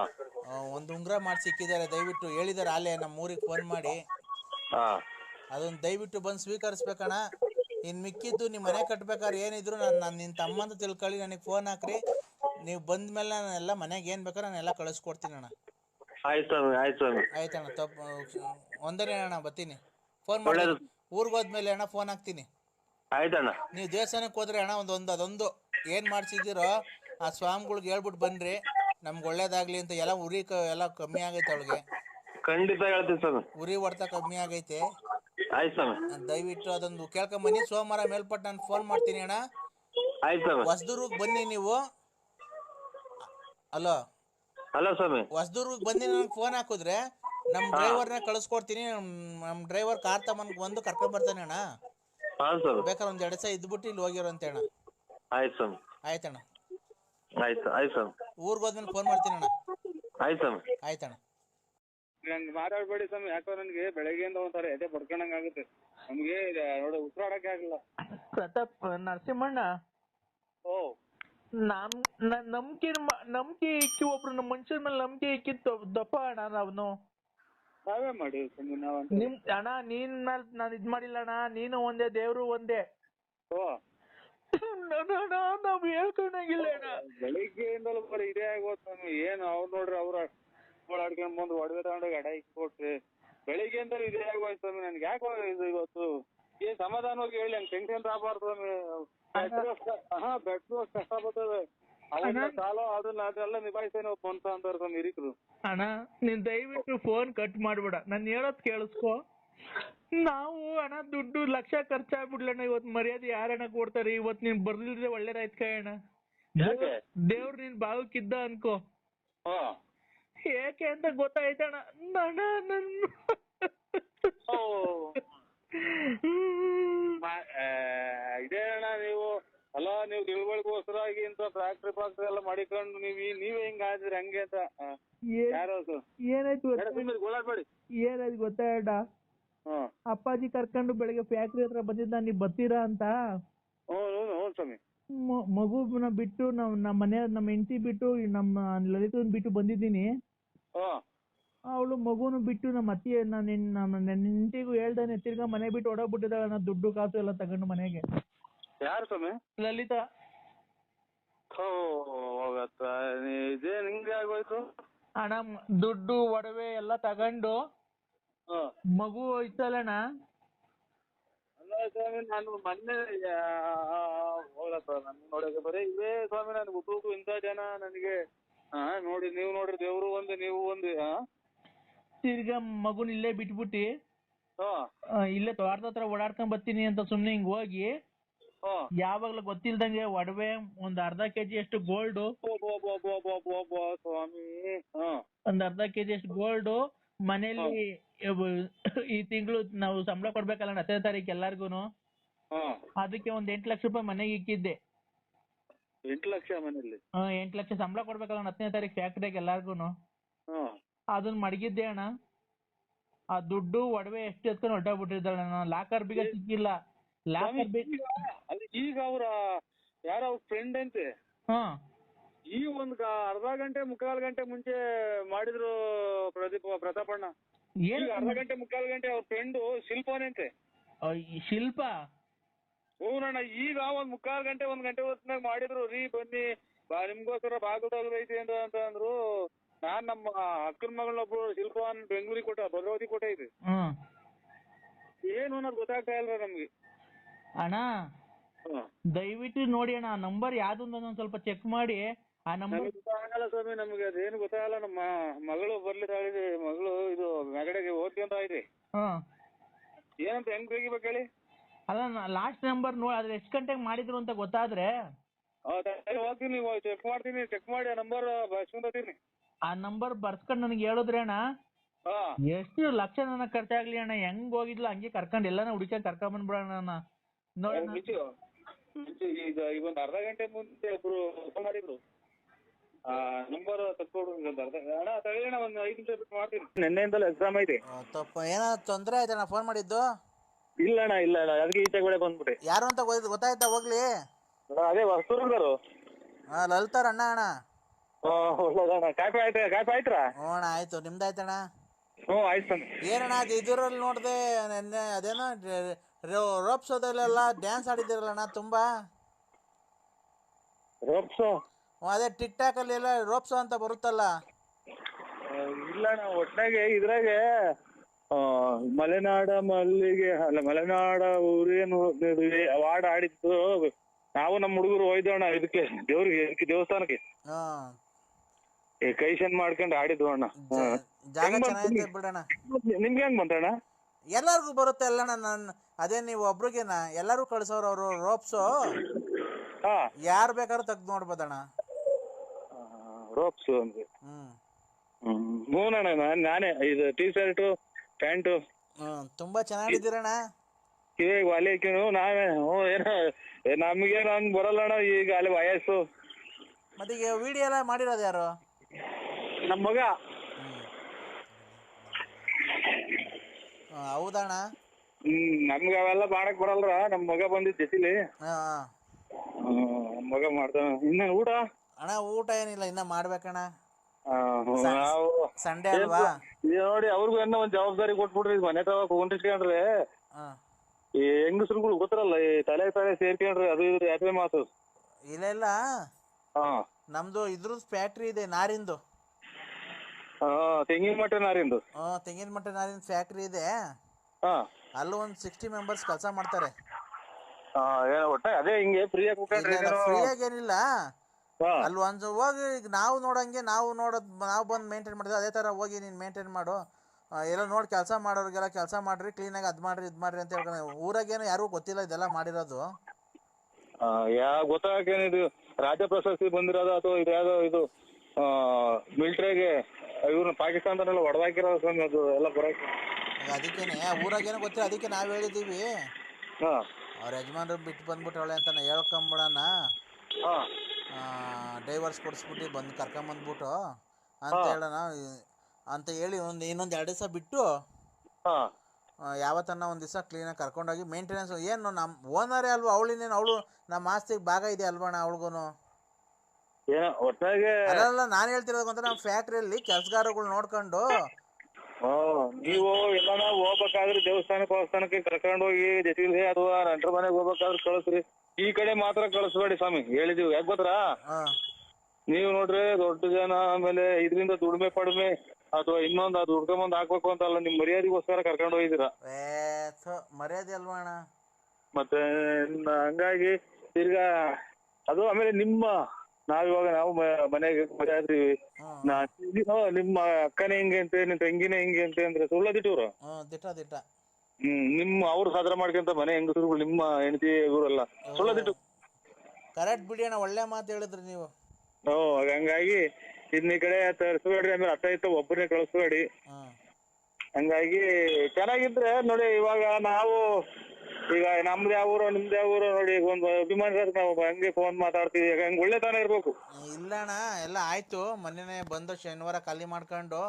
ಒಂದು ಉಂಗ್ರ ಮಾಡಿ ಸಿಕ್ಕಿದ್ದಾರೆ. ದಯವಿಟ್ಟು ಹೇಳಿದಾರೆ ಅಲ್ಲೇ ನಮ್ಮ ಊರಿಗೆ ಫೋನ್ ಮಾಡಿ. ಹಾ. ಅದನ್ನ ದಯವಿಟ್ಟು ಬಂದು ಸ್ವೀಕರಿಸ್ಬೇಕಣ್ಣ ಇನ್ ಮಿಕ್ಕಿದ್ದು ನಿಮ್ಮ ಮನೆ ಕಟ್ಬೇಕಾದ್ರೆ ಏನಿದ್ರು ನಾನು ನಾನು ನಿನ್ನ ತಮ್ಮ ಅಂತ ತಿಳ್ಕೊಳ್ಳಿ ನನಗೆ ಫೋನ್ ಹಾಕ್ರಿ. ನೀವು ಬಂದ ಮೇಲೆ ನಾನೆಲ್ಲ ಮನೆಗೆ ಏನು ಬೇಕಾದ್ರೆ ನಾನೆಲ್ಲ ಕಳಿಸ್ಕೊಡ್ತೀನಿ ಅಣ್ಣ. ಆಯ್ತು ಸ್ವಾಮಿ ಆಯ್ತು ಸ್ವಾಮಿ. ಆಯ್ತಣ್ಣ ತಪ್ಪು ಒಂದನೇ ಅಣ್ಣ ಬರ್ತೀನಿ. ಫೋನ್ ಮಾಡಿ. ಒಳ್ಳೇದು. ಊರಿಗೆ ಹೋದ್ಮೇಲೆ ಅಣ್ಣ ಫೋನ್ ಹಾಕ್ತೀನಿ. ಆಯ್ತಣ್ಣ. ನೀವು ದೇವಸ್ಥಾನಕ್ಕೆ ಹೋದ್ರೆ ಅಣ್ಣ ಒಂದು ಒಂದು ಅದೊಂದು. ಏನು ಮಾಡ್ಸಿದ್ದೀರೋ ಆ ಸ್ವಾಮಿಗಳಿಗೆ ಹೇಳ್ಬಿಟ್ಟು ಬನ್ರಿ. ನಮ್ಗೆ ಒಳ್ಳೇದಾಗ್ಲಿ ಅಂತ ಎಲ್ಲ ಉರಿ ಕ ಎಲ್ಲ ಕಮ್ಮಿ ಆಗೈತೆ ಅವಳಿಗೆ. ಖಂಡಿತ ಹೇಳ್ತೀನಿ ಸರ್ ಉರಿ ಹೊಡೆತ ಕಮ್ಮಿ ಆಗೈತೆ. ಆಯ್ತು ಸ್ವಾಮಿ. ದಯವಿಟ್ಟು ಅದೊಂದು ಕೇಳ್ಕೊಂಬನ್ನಿ. ಸೋಮವಾರ ಮೇಲ್ಪಟ್ಟು ನಾನು ಫೋನ್ ಮಾಡ್ತೀನಿ ಅಣ್ಣ. ಹೊಸದುರ್ಗ ಸ್ವಾಮಿ. ಹೊಸದುರ್ಗ್ ಬನ್ನಿ ನೀವು. ಅಲೋ. ಹಲೋ ಸ್ವಾಮಿ. ಹೊಸದುರ್ಗ ಬಂದು ನನಗೆ ಫೋನ್ ಹಾಕಿದ್ರೆ ನಮ್ಮ ಡ್ರೈವರ್ನ ಕಳಿಸ್ಕೊಡ್ತೀನಿ. ನಮ್ಮ ಡ್ರೈವರ್ ಕಾರ್ ತಮ್ಮ ಬಂದು ಕರ್ಕೊಂಡ್ ಬರ್ತಾನೆ ಅಣ್ಣ. ಹಾ ಸ್ವಾಮಿ. ಬೇಕಾದ್ರೆ ಒಂದ್ ಎರಡು ಸಹ ಇದ್ಬಿಟ್ಟು ಇಲ್ಲಿ ಹೋಗಿರೋಂತೆ ಅಣ್ಣ. ಆಯ್ತು ಸ್ವಾಮಿ. ಆಯ್ತಣ್ಣ. ಆಯ್ತು ಆಯ್ತು ಸ್ವಾಮಿ. ಊರಿಗೆ ಹೋದ್ಮೇಲೆ ಫೋನ್ ಮಾಡ್ತೀನಿ ಅಣ್ಣ. ಆಯ್ತು ಸ್ವಾಮಿ. ಆಯ್ತಣ್ಣ. ನಂಗೆ ಮಾತಾಡ್ಬೇಡಿ ಸ್ವಾಮಿ ಯಾಕೋ ನನಗೆ ಬೆಳಗ್ಗೆಯಿಂದ ಒಂಥರ ಎದೆ ಬಡ್ಕೊಂಡಂಗ್ ಆಗುತ್ತೆ. ನಮಗೆ ನೋಡಿ ಉಸಿರಾಡಕ್ಕೆ ಆಗಲ್ಲ ಪ್ರತಾಪ್ ನರಸಿಂಹಣ್ಣ. ಓ. ನಮ್ ನ- ನಂಬಿಕೆ ಮ- ನಂಬಿಕೆ ಇಕ್ಕಿ ಒಬ್ರು ನಮ್ಮ ಮನುಷ್ಯರ ಮೇಲೆ ನಂಬಿಕೆ ಇಕ್ಕಿ ದಪ್ಪ ಅಣ್ಣ ನಾವ್ನು. ನಾವೇ ಮಾಡಿ ಸ್ವಾಮಿ ನಾವಂತ. ನಿಮ್ ಅಣ್ಣ ನೀನ್ ಮೇಲೆ ನಾನ್ ಇದ್ ಮಾಡಿಲ್ಲ ಅಣ್ಣ ನೀನು ಒಂದೇ ದೇವ್ರು ಒಂದೇ. ಓ. ನಾವ್ ಹೇಳ್ಕೊಂಡಂಗಿಲ್ಲ ಬೆಳಿಗ್ಗೆಯಿಂದಲೂ ಬರೀ ಇದೇ ಆಗೋತ್ ಸ್ವಾಮಿ ಏನು ಅವ್ರು ನೋಡ್ರಿ ಅವ್ರ ಓಡಾಡ್ಕೊಂಡ್ ಬಂದು ಒಡವೆ ತಗೊಂಡೋಗಿ ಅಡ ಇಕ್ಕೊಟ್ರಿ ಬೆಳಿಗ್ಗೆಯಿಂದಲೂ ಇದೇ ಆಗೋಯ್ತು ಸ್ವಾಮಿ. ನನ್ಗೆ ಯಾಕೋ ಇದು ಇವತ್ತು? ಏನ್ ಸಮಾಧಾನವಾಗಿ ಹೇಳಿ ಹಂಗ್ ಟೆನ್ಷನ್ ತಗಬಾರ್ದು ಸ್ವಾಮಿ. ಹಾ ಬೆಟ್ರು ಕಷ್ಟ ಬರ್ತದೆ ಅವನ್ನ ಸಾಲ ಅದನ್ನ ಅದೆಲ್ಲ ನಿಭಾಯಿಸ್ತೇನೆ ಒಬ್ಬ ಮನ್ಸ ಅಂತಾರೆ ಸ್ವಾಮಿ ಹಿರಿಕರು. ಅಣ್ಣ ನೀನ್ ದಯವಿಟ್ಟು ಫೋನ್ ಕಟ್ ಮಾಡ್ಬೇಡ. ನನ್ ಹೇಳೋದ್ ಕೇಳಿಸ್ಕೊ. ನಾವು ಅಣ್ಣ ದುಡ್ಡು ಲಕ್ಷ ಖರ್ಚಾಗ್ಬಿಡ್ಲಣ್ಣ. ಇವತ್ತು ಮರ್ಯಾದೆ ಯಾರಣ್ಣ ಕೊಡ್ತಾರೆ? ಇವತ್ ನೀನ್ ಬರ್ದಿದ್ರೆ ಒಳ್ಳೇದಾಯ್ತು ಕಣ ಅಣ್ಣ. ದೇವ್ರು ನಿನ್ ಭಾಗಕ್ಕಿದ್ದ ಅನ್ಕೋ. ಏಕೆ ಅಂತ ಗೊತ್ತಾಯ್ತಣ್ಣ ಅಣ್ಣ. ನನ್ ಅಣ್ಣ ನೀವು. ಅಲ್ಲ ನೀವು ತಿಳುವಳಿಕೋಸ್ಕರಾಗಿ ಇಂತ ಫ್ಯಾಕ್ಟ್ರಿ ಫ್ಯಾಕ್ಟ್ರಿ ಎಲ್ಲ ಮಾಡಿಕೊಂಡು ನೀವ್ ನೀವ್ ನೀವೇ ಹಿಂಗ ಆದ್ರಿ ಹಂಗೆ ಅಂತ. ಏನಾಯ್ತು ಏನಾಯ್ತು ಗೊತ್ತಾಯ್ತಾ ಅಪ್ಪಾಜಿ ಕರ್ಕೊಂಡು ಬೆಳಿಗ್ಗೆ ಫ್ಯಾಕ್ಟ್ರಿ ಹತ್ರ ಬಂದಿದ್ದ ನೀವ್ ಬರ್ತೀರಾ ಅಂತ? ಸ್ವಾಮಿ. ಮಗುನ ಬಿಟ್ಟು ನಾವ್ ನಮ್ಮ ಮನೆ ನಮ್ಮ ಹೆಂಡತಿ ಬಿಟ್ಟು ನಮ್ಮ ಲಲಿತನ್ ಬಿಟ್ಟು ಬಂದಿದ್ದೀನಿ. ಅವಳು ಮಗುನು ಬಿಟ್ಟು ನಮ್ಮ ಅತ್ತಿ ನನ್ನ ಹೆಂಡತಿಗೂ ಹೇಳ್ದಾನೆ ತಿರ್ಗಾ ಮನೆ ಬಿಟ್ಟು ಹೊಡೋಗ್ಬಿಟ್ಟಿದ್ದಾಳೆ ನಾ ದುಡ್ಡು ಕಾಸು ಎಲ್ಲ ತಗೊಂಡು ಮನೆಗೆ. ಯಾರು ಸ್ವಾಮಿ? ಲಲಿತಾ. ಇದೇ ನಿಂಗೆ ಆಗೋಯ್ತು? ಹಣ ದುಡ್ಡು ಒಡವೆ ಎಲ್ಲ ತಗೊಂಡು ಮಗು ಇತ್ತಲ್ಲಣ್ಣ? ಅಲ್ಲ ಸ್ವಾಮಿ ನಾನು ಮೊನ್ನೆ ಹೋಗತ್ತ ನನ್ನ ನೋಡಕ್ಕೆ ಬರೀ ಇವೇ ಸ್ವಾಮಿ ನಾನು ಉದ್ಯೋಗ ಇಂಥ ಜನ ನನಗೆ ಹಾ ನೋಡಿ ನೀವು ನೋಡ್ರಿ ದೇವ್ರು ಒಂದು ನೀವು ಒಂದು ಹಾ ತಿರ್ಗಾ ಮಗುನ್ ಇಲ್ಲೇ ಬಿಟ್ಬಿಟ್ಟು ಆ, ಇಲ್ಲೇ ತೋಟದ ಹತ್ರ ಓಡಾಡ್ಕೊಂಡ್ ಬರ್ತೀನಿ ಅಂತ ಸುಮ್ನೆ ಹಿಂಗ್ ಹೋಗಿ ಯಾವಾಗ್ಲೂ ಗೊತ್ತಿಲ್ದಂಗೆ ಒಡವೆ ಒಂದ್ ಅರ್ಧ ಕೆಜಿ ಅಷ್ಟು ಗೋಲ್ಡ್ ಸ್ವಾಮಿ ಹಾ. ಒಂದ್ ಅರ್ಧ ಕೆಜಿ ಅಷ್ಟು ಗೋಲ್ಡ್ ಮನೇಲಿ ಈ ತಿಂಗಳು ನಾವು ಸಂಬಳ ಕೊಡ್ಬೇಕಲ್ಲ ಹತ್ತನೇ ತಾರೀಕು ಎಲ್ಲಾರ್ಗುನು. ಹಾ. ಅದಕ್ಕೆ ಒಂದ್ ಎಂಟ್ ಲಕ್ಷ ರೂಪಾಯಿ ಮನೆಗೆ ಇಕ್ಕಿದ್ದೆ. ಎಂಟು ಲಕ್ಷ ಮನೇಲಿ ಆ, ಎಂಟ್ ಲಕ್ಷ ಸಂಬಳ ಕೊಡ್ಬೇಕಲ್ಲ ಹತ್ತನೇ ತಾರೀಕು ಫ್ಯಾಕ್ಟ್ರಿಯಾಗ ಎಲ್ಲಾರ್ಗುನು. ಹಾ. ಅದನ್ನ ಮಡಗಿದ್ದೆ ಅಣ್ಣ. ಆ ದುಡ್ಡು ಒಡವೆ ಎಷ್ಟು ಎತ್ಕೊಂಡು ಹೊಟ್ಟೋಗ್ಬಿಟ್ಟಿದ್ದಾಳೆ ನಾನು ಲಾಕರ್ ಬೀಗ ಸಿಕ್ಕಿಲ್ಲ. ಲಾಕರ್ ಬೀಗ ಈಗ ಅಲ್ಲಿ ಈಗ ಅವ್ರ ಯಾರ ಅವ್ರ ಫ್ರೆಂಡ್ ಅಂತೆ. ಹಾ. ಈ ಒಂದ್ ಗ- ಅರ್ಧ ಗಂಟೆ ಮುಕ್ಕಾಲ್ ಗಂಟೆ ಮುಂಚೆ ಮಾಡಿದ್ರು ಪ್ರದೀಪ್ ಪ್ರತಾಪಣ್ಣ ಏನ್ ಈಗ ಅರ್ಧ ಗಂಟೆ ಮುಕ್ಕಾಲ್ ಗಂಟೆ ಅವ್ರ ಫ್ರೆಂಡು ಶಿಲ್ಪಾನಂತೆ ಈ ಶಿಲ್ಪ? ಹೂನಣ್ಣ ಈಗ ಒಂದ್ ಮುಕ್ಕಾಲ್ ಗಂಟೆ ಒಂದ್ ಗಂಟೆ ಹೊತ್ತಿನಾಗ ಮಾಡಿದ್ರು. ರೀ ಬನ್ನಿ ಬಾ ನಿಮ್ಗೋಸ್ಕರ ಬಾಗಲದಾಗ ಐತಿ ಅಂತ ಅಂತ ಅಂದ್ರು. ನಾನ್ ನಮ್ಮ ಅಕ್ಕನ ಮಗಳನ್ನೊಬ್ರು ಶಿಲ್ಪಾನ್ ಬೆಂಗಳೂರಿಗೆ ಕೊಟ್ಟ ಭದ್ರಾವತಿ ಕೋಟೆ ಐತಿ. ಹ್ಮ್ ಏನು ಅನ್ನೋದು ಗೊತ್ತಾಗ್ತಾ ಇಲ್ಲ ನಮ್ಗೆ. ಅಣ್ಣ ಹ್ಮ್. ದಯವಿಟ್ಟು ನೋಡಿ ಅಣ್ಣ ನಂಬರ್ ಯಾವ್ದು ಅಂತ ಸ್ವಲ್ಪ ಚೆಕ್ ಮಾಡಿ. ನಮ್ಗೆ ಗೊತ್ತಾಗಲ್ಲ ಸ್ವಾಮಿ ನಮ್ಗೆ ಅದೇನು ಗೊತ್ತಾಗಲ್ಲ. ನಮ್ಮ ಮಗಳು ಬರ್ಲಿದ್ದಾಳಿದೆ ಮಗಳು ಇದು ಮೆಗಡೆಗೆ ಅಂತ ಇದೆ. ಹ್ಮ್ ಏನಂತ ಹೆಂಗ್ ತೆಗಿಬೇಕು ಹೇಳಿ ಅಲ್ಲ ಲಾಸ್ಟ್ ನಂಬರ್ ನೋಡಿ ಅದ್ರ ಎಷ್ಟು ಗಂಟೆಗೆ ಮಾಡಿದ್ರು ಅಂತ ಗೊತ್ತಾದ್ರೆ. ಹೋಗ್ತೀನಿ ಚೆಕ್ ಮಾಡ್ತೀನಿ ಚೆಕ್ ಮಾಡಿ ಆ ನಂಬರ್ ಬರ್ಸ್ಕೊಂತೀನಿ ಆ ನಂಬರ್ ಬರ್ಸ್ಕೊಂಡ್ ನನಗೆ ಹೇಳಿದ್ರೆ ಅಣ್ಣ ಹಾ. ಎಷ್ಟು ಲಕ್ಷ ನನಗ್ ಖರ್ಚಾಗ್ಲಿ ಅಣ್ಣ. ಹೆಂಗ್ ಹೋಗಿದ್ಲ? ಹಂಗೆ ಕರ್ಕೊಂಡ್ ಎಲ್ಲಾನ ಹುಡುಕಿ ಕರ್ಕೊಂಡ್ ಬಂದ್ಬಿಡೋಣ ಅಣ್ಣ ನೋಡಿ ಈಗ ಒಂದ್ ಅರ್ಧ ಗಂಟೆ ಮುಂಚೆ ಒಬ್ರು ಮಾಡಿದ್ರು. ಆ ನಂಬರ್ ಅಣ್ಣ ತಗೊಳ್ಳೋಣ ಒಂದ್ ಐದು ನಿಮಿಷ ಬಿಟ್ಟು ಮಾಡ್ತೀನಿ. ನಿನ್ನೆಯಿಂದಲೂ ಎಕ್ಸಾಮ್ ಐತೆ. ತಪ್ಪ. ತೊಂದ್ರೆ ತೊಂದರೆ ಆಯ್ತಣ್ಣ ಫೋನ್ ಮಾಡಿದ್ದು? ಇಲ್ಲ ಅಣ್ಣ ಇಲ್ಲ ಅಣ್ಣ. ಅದಕ್ಕೆ ಈಚೆ ಬಂದ್ಬಿಟ್ಟೆ. ಯಾರು ಅಂತ ಗೊತ್ತ- ಗೊತ್ತಾಯ್ತಾ ಹೋಗ್ಲಿ? ಅದೇ ಹೊಸೂರ್ಗಾರು ಹಾ ಲಲಿತಾರ್ ಅಣ್ಣ ಅಣ್ಣ. ಒಳ್ಳೇದಣ್ಣ ಕಾಫಿ ಆಯ್ತಾ ಕಾಫಿ ಆಯ್ತಾ ಹ್ಞೂ ಅಣ್ಣ ಆಯ್ತು. ನಿಮ್ದಾಯ್ತಣ್ಣ ಹ್ಞೂ ಆಯ್ತು ಸ್ವಾಮಿ. ಏನಣ್ಣ ಅದು? ಇದರಲ್ಲಿ ನೋಡಿದೆ ನೆನ್ನೆ ಅದೇನೋ ರೋಪ್ ಡ್ಯಾನ್ಸ್ ಡ್ಯಾನ್ಸ್ ಆಡಿದ್ದೀರಲ್ಲಣ್ಣ ತುಂಬಾ? ರೋಪ್ಸು? ಅದೇ ಟಿಕ್ ಟಾಕ್ ಅಲ್ಲಿ ಎಲ್ಲ ರೋಪ್ಸೋ ಅಂತ ಬರುತ್ತಲ್ಲ? ಇಲ್ಲ ನಾವು ಒಟ್ನಾಗೆ ಇದ್ರಾಗೆ ಆ, ಮಲೆನಾಡ ಮಲ್ಲಿಗೆ ಅಲ್ಲ ಮಲೆನಾಡ ಊರೇನು ವಾರ್ಡ್ ಆಡಿದ್ದು ನಾವು ನಮ್ಮ ಹುಡುಗರು ಹೋಯ್ದೋಣ ಇದಕ್ಕೆ ದೇವ್ರಿಗೆ ಇದಕ್ಕೆ ದೇವಸ್ಥಾನಕ್ಕೆ. ಈ ಕೈಶನ್ ಮಾಡ್ಕೊಂಡು ಆಡಿದ್ವು ಅಣ್ಣ. ಹಾ. ಜಾಗ ಹೆಂಗ್ ಬಂತು ಚೆನ್ನಾಗೈತೆ ಬಿಡಣ್ಣ. ನಿಮ್ಗೆ ಹೆಂಗ್ ಬಂತಣ್ಣ ಎಲ್ಲರಿಗೂ ಬರುತ್ತೆ ಅಲ್ಲಣ್ಣ ನಾನು ಅದೇ ನೀವು ಒಬ್ರಿಗೇನ ಎಲ್ಲರೂ ಕಳ್ಸೋರು ಅವರು ರೋಪ್ಸು ಹಾ. ಯಾರು ಬೇಕಾದ್ರೂ ತೆಗ್ದು ನೋಡ್ಬೋದಣ್ಣ. ರೋಪ್ಸು ಅಂದ್ರೆ ಹ್ಮ್. ಹ್ಮ್. ಹ್ಞೂನಣ್ಣ ನಾನ್ ನಾನೇ ಇದು ಟೀ ಶರ್ಟು ಪ್ಯಾಂಟು ಹ್ಮ್ ತುಂಬಾ ಚೆನ್ನಾಗಿದ್ದೀರಣ್ಣ. ಇವಾಗ ವಾಲೆ ಹಾಕಿನು ನಾವೇ ಹ್ಞೂ ಏನೋ ನಮ್ಗೇನು ಹಂಗ್ ಬರಲ್ಲ ಅಣ್ಣ ಈಗ ಅಲ್ಲಿ ವಯಸ್ಸು. ಮತ್ತೆ ಈಗ ವಿಡಿಯೋ ಎಲ್ಲ ಮಾಡಿರೋದು ಯಾರು? ನಮ್ಮ ಮಗ. ಹ್ಮ್, ಹೌದಣ್ಣ. ಹ್ಮ್ ನಮ್ಗೆ ಅವೆಲ್ಲ ಮಾಡಕ್ ಬರಲ್ರ? ನಮ್ ಮಗ ಬಂದಿದ್ ಜೊತೆಲಿ. ಹಾ ಹಾ. ನಮ್ ಮಗ ಮಾಡ್ತಾನ. ಇನ್ನ ಊಟ? ಅಣ್ಣ ಊಟ ಏನಿಲ್ಲ ಇನ್ನ ಮಾಡ್ಬೇಕಣ್ಣ. ಆ, ನಾವು ಸಂಡೇ ಅಲ್ವಾ? ನೋಡಿ ಅವ್ರಿಗೂ ಏನೋ ಒಂದ್ ಜವಾಬ್ದಾರಿ ಕೊಟ್ಬಿಡ್ರಿ ಮನೆ ಕುಂಟಿಸ್ಕೊಂಡ್ರೆ ಹಾ. ಈ ಹೆಂಗಸ್ರುಗಳು ಗೊತ್ತಿರಲ್ಲ ಈ ತಲೆ ತಲೆ ಸೇರ್ಕೊಂಡ್ರಿ ಅದು ಇದು ಯಾಕೆ ಮಾತು. ಇಲ್ಲ ಇಲ್ಲ. ಹಾ. ನಮ್ದು ಇದ್ರದ್ದು ಫ್ಯಾಕ್ಟ್ರಿ ಇದೆ ನಾರಿಂದು. ಹಾ ತೆಂಗಿನ ಮಟ್ಟ ನಾರಿಂದು. ಹ್ಮ್ ತೆಂಗಿನ ಮಟ್ಟ ನಾರಿನ ಫ್ಯಾಕ್ಟ್ರಿ ಇದೆ. ಹಾ. ಅಲ್ಲೂ ಒಂದ್ ಸಿಕ್ಸ್ಟಿ ಮೆಂಬರ್ಸ್ ಕೆಲಸ ಮಾಡ್ತಾರೆ. ಹಾ ಏನೋ ಒಟ್ಟ ಅದೇ ಹಿಂಗೆ ಫ್ರೀ ಆಗಿ ಇಲ್ಲ ಫ್ರೀಯಾಗಿ ಏನಿಲ್ಲ. ಅಲ್ಲಿ ಒಂದು ಹೋಗಿ ಈಗ ನಾವು ನೋಡಂಗೆ ನಾವು ನೋಡೋದ್ ನಾವು ಬಂದು ಮೇಂಟೈನ್ ಮಾಡಿದ್ರೆ ಅದೇ ತರ ಹೋಗಿ ನೀನು ಮೇಂಟೈನ್ ಮಾಡು. ಆ, ಎಲ್ಲ ನೋಡಿ ಕೆಲಸ ಮಾಡೋರಿಗೆಲ್ಲ ಕೆಲಸ ಮಾಡ್ರಿ ಕ್ಲೀನಾಗಿ ಅದ್ ಮಾಡ್ರಿ ಇದು ಮಾಡ್ರಿ ಅಂತ ಹೇಳ್ಕೊಂಡು ಊರಾಗೇನು ಯಾರಿಗೂ ಗೊತ್ತಿಲ್ಲ ಇದೆಲ್ಲ ಮಾಡಿರೋದು. ಆ, ಯಾ ಗೊತ್ತಾಗೇನಿದು ರಾಜ್ಯ ಪ್ರಶಸ್ತಿ ಬಂದಿರೋದು ಅಥವಾ ಇದು ಯಾವುದೋ ಇದು ಮಿಲಿಟರಿಗೆ ಇವ್ರನ್ನ ಪಾಕಿಸ್ತಾನದಲ್ಲೆಲ್ಲ ಹೊಡೆದಾಕಿರೋದು ಸ್ವಾಮಿ ಅದು ಎಲ್ಲ ಬರೋಕೆ ಈಗ ಅದಕ್ಕೇನೆ ಊರಾಗೇನೋ ಗೊತ್ತಿಲ್ಲ ಅದಕ್ಕೆ ನಾವು ಹೇಳಿದ್ದೀವಿ ಹಾ. ಅವ್ರ ಯಜಮಾನ್ರು ಬಿಟ್ಟು ಬಂದ್ಬಿಟ್ಟವಳೆ ಅಂತ ಹೇಳ್ಕೊಂಬಿಡೋಣ. ಹಾ. ಡೈವರ್ಸ್ ಕೊಡಿಸ್ಬಿಟ್ಟು ಬಂದು ಕರ್ಕೊಂಬಂದ್ಬಿಟ್ಟು ಅಂತ ಹೇಳೋಣ ಅಂತ ಹೇಳಿ ಒಂದು ಇನ್ನೊಂದು ಎರಡು ದಿವಸ ಬಿಟ್ಟು ಹಾ. ಯಾವತ್ತನ್ನ ಒಂದು ದಿವಸ ಕ್ಲೀನಾಗಿ ಕರ್ಕೊಂಡೋಗಿ ಮೇಂಟೆನೆನ್ಸ್ ಏನು ನಮ್ಮ ಓನರೇ ಅಲ್ವಾ ಅವಳಿನೇನು ಅವಳು ನಮ್ಮ ಆಸ್ತಿಗೆ ಭಾಗ ಇದೆ ಅಲ್ವಣ್ಣ ಅವಳಿಗೂ ಏನೋ ಒಟ್ಟಾಗೆ ಅಲ್ಲ ನಾನು ಹೇಳ್ತಿರೋದು ಅಂತ ನಮ್ಮ ಫ್ಯಾಕ್ಟ್ರಿಯಲ್ಲಿ ಕೆಲಸಗಾರಗಳು ನೋಡ್ಕೊಂಡು ನೀವು ಎಲ್ಲಾನ ಹೋಗ್ಬೇಕಾದ್ರೆ ದೇವಸ್ಥಾನಕ್ಕೆ ದೇವಸ್ಥಾನಕ್ಕೆ ಕರ್ಕೊಂಡು ಹೋಗಿ ಜೊತೆಲಿ ಅಥವಾ ನೆಂಟ್ರ ಮನೆಗೆ ಹೋಗ್ಬೇಕಾದ್ರೆ ಕಳಿಸ್ರಿ. ಈ ಕಡೆ ಮಾತ್ರ ಕಳಿಸ್ಬೇಡಿ ಸ್ವಾಮಿ ಹೇಳಿದೀವಿ. ಯಾಕೆ ಗೊತ್ತಾ? ನೀವ್ ನೀವು ನೋಡ್ರಿ ದೊಡ್ಡ ಜನ ಆಮೇಲೆ ಇದರಿಂದ ದುಡಿಮೆ ಪಡಿಮೆ ಅಥವಾ ಇನ್ನೊಂದು ಅದು ಹುಡ್ಕೊಂಬಂದ್ ಹಾಕ್ಬೇಕು ಅಂತ ಅಲ್ಲ ನಿಮ್ ಮರ್ಯಾದೆಗೋಸ್ಕರ ಕರ್ಕೊಂಡು ಹೋಗಿದ್ದೀರಾ? ಏ ಥು, ಮರ್ಯಾದೆ ಅಲ್ವಾ ಅಣ್ಣ? ಮತ್ತೆ ಹಂಗಾಗಿ ತಿರ್ಗಾ ಅದು ಆಮೇಲೆ ನಿಮ್ಮ ನಾವಿವಾಗ ನಾವು ಮ- ಮನೆಗೆ ಹ್ಮ್. ನಾ ಓ, ನಿಮ್ಮ ಅಕ್ಕನೇ ಹಿಂಗೆ ಅಂತೆ ನಿಮ್ ತಂಗಿನೇ ಹಿಂಗೆ ಅಂತೆ ಅಂದ್ರೆ ಸುಳ್ಳದಿಟ್ಟವ್ರು ಹ್ಮ್ ದಿಟ ದಿಟ ಹ್ಮ್ ನಿಮ್ಮ ಅವ್ರು ಸಾಧನೆ ಮಾಡ್ಕೊಂತ ಮನೆ ಹೆಂಗಸರು ನಿಮ್ಮ ಹೆಂಡತಿ ಇವರೆಲ್ಲ. ಸುಳ್ಳದಿಟ್ಟು. ಕರೆಕ್ಟ್ ಬಿಡಿ ಅಣ್ಣ ಒಳ್ಳೆ ಮಾತು ಹೇಳಿದ್ರಿ ನೀವು. ಓ ಹಂಗಾಗಿ ಇದ್ನ ಈ ಕಡೆ ತರಿಸ್ಬೇಡ್ರಿ ಆಮೇಲೆ ಅತ್ತ ಇತ್ತ ಒಬ್ಬರನ್ನೇ ಕಳಿಸ್ಬೇಡಿ ಹಂಗಾಗಿ ಚೆನ್ನಾಗಿದ್ರೆ ನೋಡಿ ಇವಾಗ ನಾವು ಈಗ ನಮ್ದು ಯಾವ ಊರು ನಿಮ್ದು ಯಾವ ಊರು ನೋಡಿ ಈಗ ಒಂದು ಸರ್ ನಾವು ಹಂಗೆ ಫೋನ್ ಮಾತಾಡ್ತೀವಿ ಈಗ ಹಂಗೆ ಒಳ್ಳೆತನ ಇರ್ಬೇಕು. ಇಲ್ಲ ಅಣ್ಣ ಎಲ್ಲ ಆಯ್ತು. ಮೊನ್ನೆನೆ ಬಂದು ಶನಿವಾರ ಖಾಲಿ ಮಾಡ್ಕೊಂಡು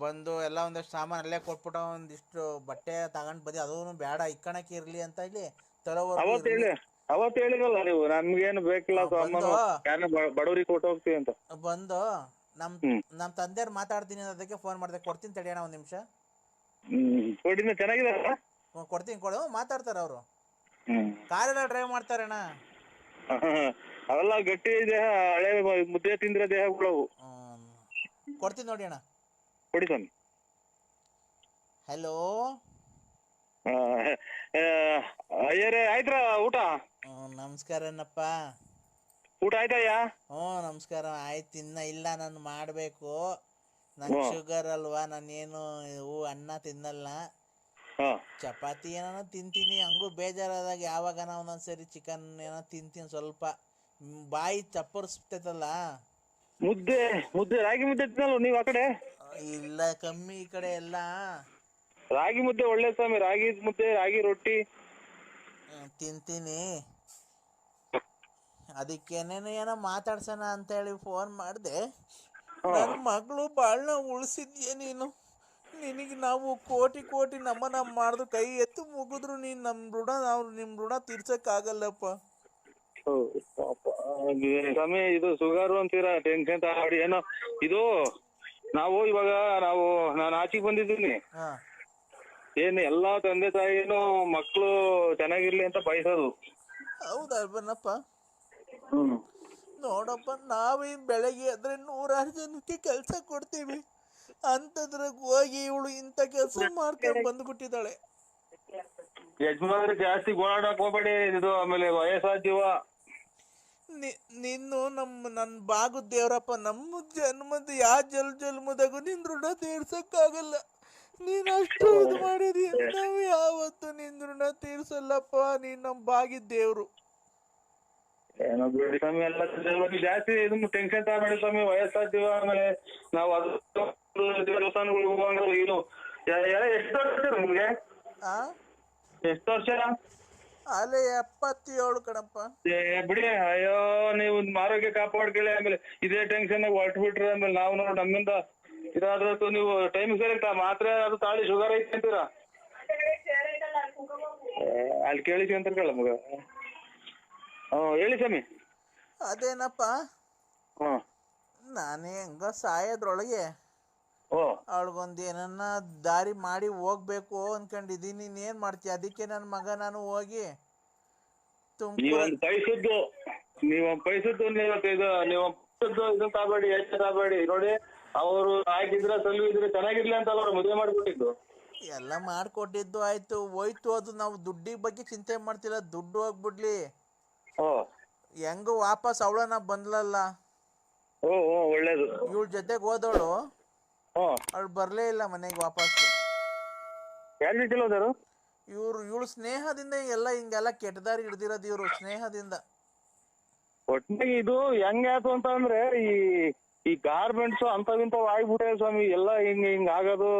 ಬಂದು ಎಲ್ಲ ಒಂದಷ್ಟು ಸಾಮಾನು ಅಲ್ಲೇ ಕೊಟ್ಬಿಟ್ಟ ಒಂದಿಷ್ಟು ಬಟ್ಟೆ ತಗೊಂಡ್ ಬಂದಿ ಅದೂ ಬೇಡ ಇಕ್ಕಣಕ್ ಇರ್ಲಿ ಅಂತ ಹೇಳಿ ತರೋವರೆಗೂ ಇರ್ಲಿ. ಹೇಳಿ ಹೇಳಿರಲ್ಲ ನೀವು ನಮ್ಗೇನು ಬೇಕಿಲ್ಲ ಹಾ, ಸಾಮಾನು ಬಂದು. ಯಾರನ್ನ ಬಡವರಿಗೆ ಕೊಟ್ಟು ಹೋಗ್ತೀವಿ ಅಂತ. ಬಂದು ನಮ್ ಹ್ಮ್. ನಮ್ ತಂದೆಯವ್ರು ಮಾತಾಡ್ತೀನಿ ಅದಕ್ಕೆ ಫೋನ್ ಮಾಡಿದೆ. ಕೊಡ್ತೀನಿ ತಡಿಯೋಣ ಒಂದ್ ನಿಮಿಷ. ಹ್ಮ್ ಕೊಡಿನ ಚೆನ್ನಾಗಿದೆ ಕೊಡ್ತೀನಿ ಕೊಡು. ಮಾತಾಡ್ತಾರೆ ಅವರು. ಹ್ಮ್. ಕಾರೆಲ್ಲ ಡ್ರೈವ್ ಮಾಡ್ತಾರಣ್ಣ ಅವೆಲ್ಲ ಗಟ್ಟಿ ದೇಹ ಹಳೆ ಮುದ್ದೆ ತಿಂದ್ರೆ ದೇಹ ಹ್ಮ್. ಕೊಡ್ತೀನಿ ನೋಡಿ ಅಣ್ಣ. ಕೊಡಿ ಸ್ವಾಮಿ. ಹಲೋ ಅಯ್ಯರೇ ಆಯ್ತ್ರ ಊಟ? ನಮಸ್ಕಾರನಪ್ಪ ಊಟ ಆಯ್ತಯ್ಯ? ಹ್ಞೂ ನಮಸ್ಕಾರ. ಆಯ್ತು ಇನ್ನ ಇಲ್ಲ ನಾನು ಮಾಡಬೇಕು. ನಂಗೆ ಶುಗರ್ ಅಲ್ವಾ ನಾನೇನು ಹೂ ಅನ್ನ ತಿನ್ನಲ್ಲ. ಚಪಾತಿ ಏನೋ ತಿಂತೀನಿ. ಹಂಗೂ ಬೇಜಾರಾದಾಗ ಯಾವಾಗನ ಒಂದೊಂದ್ಸರಿ ಚಿಕನ್ ಏನೋ ತಿಂತೀನಿ ಸ್ವಲ್ಪ. ಬಾಯಿ ಚಪ್ಪರ್ಸ್ತೈತಲ್ಲ ಮುದ್ದೆ ಮುದ್ದೆ ರಾಗಿ ಮುದ್ದೆ ತಿನ್ನಲ್ಲ ನೀವು ಆ ಕಡೆ? ಇಲ್ಲ ಕಮ್ಮಿ ಈ ಕಡೆ ಎಲ್ಲ. ರಾಗಿ ಮುದ್ದೆ ಒಳ್ಳೆ ಸ್ವಾಮಿ ರಾಗಿ ಮುದ್ದೆ ರಾಗಿ ರೊಟ್ಟಿ. ಹ್ಮ್, ತಿಂತೀನಿ. ಅದಕ್ಕೇನೇನು ಏನೋ ಮಾತಾಡ್ಸೋಣ ಅಂತ ಹೇಳಿ ಫೋನ್ ಮಾಡಿದೆ. ನನ್ನ ಮಗಳು ಬಾಳ್ನ ಉಳಿಸಿದ್ಯೆ ನೀನು? ನಿನಗೆ ನಾವು ಕೋಟಿ ಕೋಟಿ ನಮನ ಮಾಡಿದ್ರು ಕೈ ಎತ್ತು ಮುಗಿದ್ರು ನೀನು ನಮ್ಮ ಋಣ ನಾವು ನಿಮ್ಮ ಋಣ ತೀರ್ಸಕ್ಕಾಗಲ್ಲಪ್ಪ. ಸ್ವಾಮಿ ಇದು ಶುಗರ್ ಅಂತೀರಾ ಟೆನ್ಷನ್ ಏನೋ ಇದು ನಾವು ಇವಾಗ ನಾವು ನಾನು ಆಚೆಗೆ ಬಂದಿದ್ದೀನಿ. ಹಾಂ. ಏನು ಎಲ್ಲಾ ತಂದೆ ತಾಯಿನು ಮಕ್ಕಳು ಚೆನ್ನಾಗಿರ್ಲಿ ಅಂತ ಬಯಸೋದು. ಹ್ಮ್. ನೋಡಪ್ಪ ನಾವೇನ್ ಬೆಳಗ್ಗೆ ಆದ್ರೆ ನೂರಾರು ಜನಕ್ಕೆ ಕೆಲಸ ಕೊಡ್ತೀವಿ. ಅಂತದ್ರ ಹೋಗಿ ಇವಳು ಇಂಥ ಕೆಲಸ ಮಾಡ್ಕೊಂಡು ಬಂದ್ಬಿಟ್ಟಿದ್ದಾಳೆ. ಯಜಮಾನ್ರು ಜಾಸ್ತಿ ಓಡಾಡಕ್ ಹೋಗ್ಬೇಡಿ ಇದು ಆಮೇಲೆ ವಯಸ್ಸಾದ ಜೀವ. ನಿ- ನೀನು ನಮ್ಮ ನನ್ನ ಬಾಗು ದೇವರಪ್ಪ ನಮ್ಮ ಜನ್ಮದ ಯಾವ ಜಲ್ ಜನ್ಮದಾಗೂ ನಿನ್ ಋಣ ತೀರ್ಸಕ್ಕಾಗಲ್ಲ. ನೀನ್ ಅಷ್ಟು ಇದು ಮಾಡಿದೀಯ ನಾವು ಯಾವತ್ತು ನಿನ್ ಋಣ ತೀರ್ಸಲ್ಲಪ್ಪ ನೀನ್ ನಮ್ಮ ಬಾಗಿ ದೇವ್ರು. ಏನೋ ಬಿಡಿ ಸ್ವಾಮಿ ಎಲ್ಲ ಜಾಸ್ತಿ ಇದನ್ನು ಟೆನ್ಷನ್ ತಗೊಬೇಡಿ ಸ್ವಾಮಿ ವಯಸ್ಸಾದ ಜೀವ ಆಮೇಲೆ ನಾವು ಅದು ದೇವಸ್ಥಾನಗಳಿಗೆ ಹೋಗುವಂಗ ಏನು ಎಷ್ಟು ವರ್ಷ ನಿಮ್ಗೆ? ಆ? ಎಷ್ಟು ವರ್ಷ? ಅಲ್ಲೇ ಎಪ್ಪತ್ತೇಳು ಕಣಪ್ಪ. ಏ, ಬಿಡಿ ಅಯ್ಯೋ ನೀವು ಆರೋಗ್ಯ ಕಾಪಾಡ್ಕೊಳ್ಳಿ ಆಮೇಲೆ ಇದೇ ಟೆನ್ಷನ್ ಹೊರಟು ಬಿಟ್ರೆ ಆಮೇಲೆ ನಾವು ನೋಡಿ ನಮ್ಮಿಂದ ಇದಾದ್ರೂ ನೀವು ಟೈಮ್ ಸರಿ ಮಾತ್ರೆ ಅದು ತಾಳಿ ಶುಗರ್ ಐತಿ ಅಂತೀರಾ? ಅಲ್ಲಿ ಕೇಳಿ ಅಂತ ಕೇಳ ಮಗ. ಹ್ಞೂ ಹೇಳಿ ಸ್ವಾಮಿ. ಅದೇನಪ್ಪ? ಹ್ಞೂ. ನಾನೇ ಹೆಂಗ ಸಾಯೋದ್ರೊಳಗೆ ಓ. ಅವಳಿಗೊಂದು ಏನನ್ನ ದಾರಿ ಮಾಡಿ ಹೋಗ್ಬೇಕು ಅನ್ಕೊಂಡಿದ್ದೀನಿ ನೀನ್ ಏನ್ ಮಾಡ್ತೀಯ ಅದಕ್ಕೆ ನನ್ನ ಮಗ ನಾನು ಹೋಗಿ ನೀವೊಂದು ಪೈಸದ್ದು ನೀವೊಂದು ಪೈಸದ್ದು ನೀವು ಇದು ನೀವು ಪೈಸದ್ದು ಇದನ್ನ ತಗೋಬೇಡಿ ಎಷ್ಟು ತಗೋಬೇಡಿ ನೋಡಿ ಅವರು ಆಗಿದ್ರೆ ಸಲ್ವಿದ್ರೆ ಚೆನ್ನಾಗಿರ್ಲಿ ಅಂತ ಅವರು ಮದುವೆ ಮಾಡ್ಕೊಟ್ಟಿದ್ದು. ಎಲ್ಲ ಮಾಡ್ಕೊಟ್ಟಿದ್ದು ಆಯ್ತು. ಹೋಯ್ತು ಅದು ನಾವು ದುಡ್ಡಿಗೆ ಬಗ್ಗೆ ಚಿಂತೆ ಮಾಡ್ತಿಲ್ಲ. ದುಡ್ಡು ಹೋಗ್ಬಿಡ್ಲಿ. ಓ. ಹೆಂಗು ವಾಪಸ್ ಅವಳನ್ನ ಬಂದ್ಲಲ್ಲ. ಓ ಓ ಒಳ್ಳೇದು. ಇವಳ ಜೊತೆಗೆ ಹೋದವಳು. ಹ್ಞೂ ಬರ್ಲೇ ಇಲ್ಲ ಮನೆಗೆ ವಾಪಸ್ ಇವ್ರು ಇವಳು ಸ್ನೇಹದಿಂದ ಎಲ್ಲ ಹಿಂಗೆಲ್ಲ ಕೆಟ್ಟದಾರಿ ಹಿಡ್ದಿರೋದು ಇವ್ರು ಸ್ನೇಹದಿಂದ. ಒಟ್ಟಿಗೆ ಇದು ಹೆಂಗ್ ಆಯ್ತು ಅಂತ ಅಂದ್ರೆ ಈ ಈ ಗಾರ್ಮೆಂಟ್ಸ್ ಅಂತವಿಂತವ್ ಆಗ್ಬಿಟ್ಟೆ ಸ್ವಾಮಿ ಎಲ್ಲ ಹಿಂಗ್ ಹಿಂಗ್ ಆಗೋದು.